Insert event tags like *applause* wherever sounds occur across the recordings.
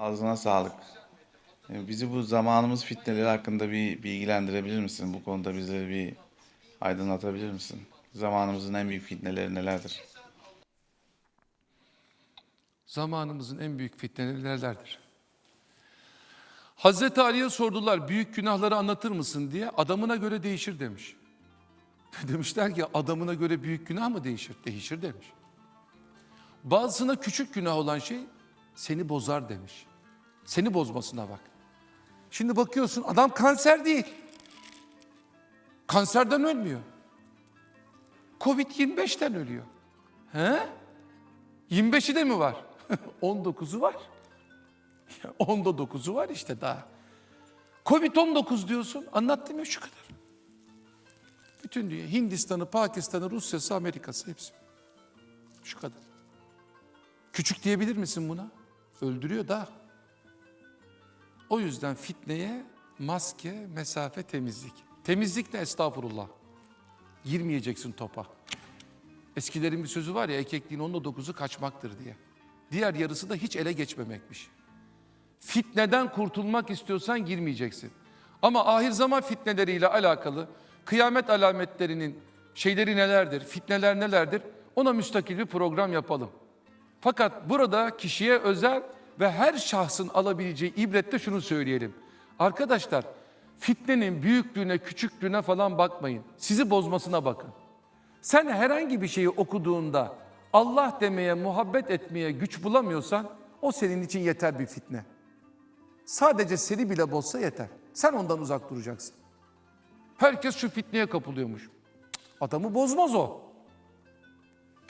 Ağzına sağlık. Ee, Bizi bu zamanımız fitneleri hakkında bir bilgilendirebilir misin? Bu konuda bize bir aydınlatabilir misin? Zamanımızın en büyük fitneleri nelerdir? Zamanımızın en büyük fitneleri nelerdir? Hazreti Ali'ye sordular büyük günahları anlatır mısın diye adamına göre değişir demiş. *laughs* Demişler ki adamına göre büyük günah mı değişir? Değişir demiş. Bazısına küçük günah olan şey seni bozar demiş. Seni bozmasına bak. Şimdi bakıyorsun adam kanser değil. Kanserden ölmüyor. Covid-25'ten ölüyor. He? 25'i de mi var? *laughs* 19'u var. Ya Onda 9'u var işte daha. Covid-19 diyorsun. Anlattım ya şu kadar. Bütün dünya. Hindistan'ı, Pakistan'ı, Rusya'sı, Amerika'sı hepsi. Şu kadar. Küçük diyebilir misin buna? Öldürüyor da. O yüzden fitneye maske, mesafe, temizlik. Temizlik de estağfurullah. Girmeyeceksin topa. Eskilerin bir sözü var ya erkekliğin onda dokuzu kaçmaktır diye. Diğer yarısı da hiç ele geçmemekmiş. Fitneden kurtulmak istiyorsan girmeyeceksin. Ama ahir zaman fitneleriyle alakalı kıyamet alametlerinin şeyleri nelerdir, fitneler nelerdir ona müstakil bir program yapalım. Fakat burada kişiye özel ve her şahsın alabileceği ibrette şunu söyleyelim. Arkadaşlar fitnenin büyüklüğüne, küçüklüğüne falan bakmayın. Sizi bozmasına bakın. Sen herhangi bir şeyi okuduğunda Allah demeye, muhabbet etmeye güç bulamıyorsan o senin için yeter bir fitne. Sadece seni bile bozsa yeter. Sen ondan uzak duracaksın. Herkes şu fitneye kapılıyormuş. Adamı bozmaz o.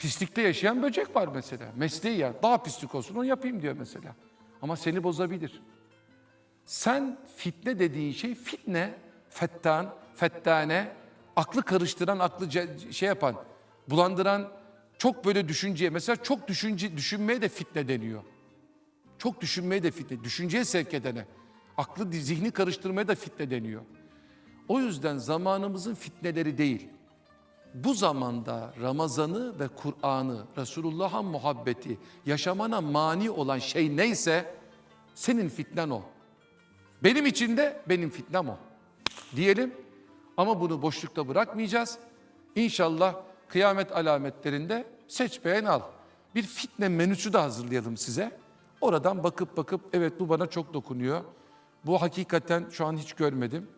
Pislikte yaşayan böcek var mesela. Mesleği ya. Daha pislik olsun onu yapayım diyor mesela. Ama seni bozabilir. Sen fitne dediğin şey fitne, fettan, fettane, aklı karıştıran, aklı şey yapan, bulandıran, çok böyle düşünceye, mesela çok düşünce, düşünmeye de fitne deniyor. Çok düşünmeye de fitne, düşünceye sevk edene, aklı zihni karıştırmaya da fitne deniyor. O yüzden zamanımızın fitneleri değil, bu zamanda Ramazan'ı ve Kur'an'ı, Resulullah'a muhabbeti yaşamana mani olan şey neyse senin fitnen o. Benim için de benim fitnem o. Diyelim ama bunu boşlukta bırakmayacağız. İnşallah kıyamet alametlerinde seç beğen al. Bir fitne menüsü de hazırlayalım size. Oradan bakıp bakıp evet bu bana çok dokunuyor. Bu hakikaten şu an hiç görmedim.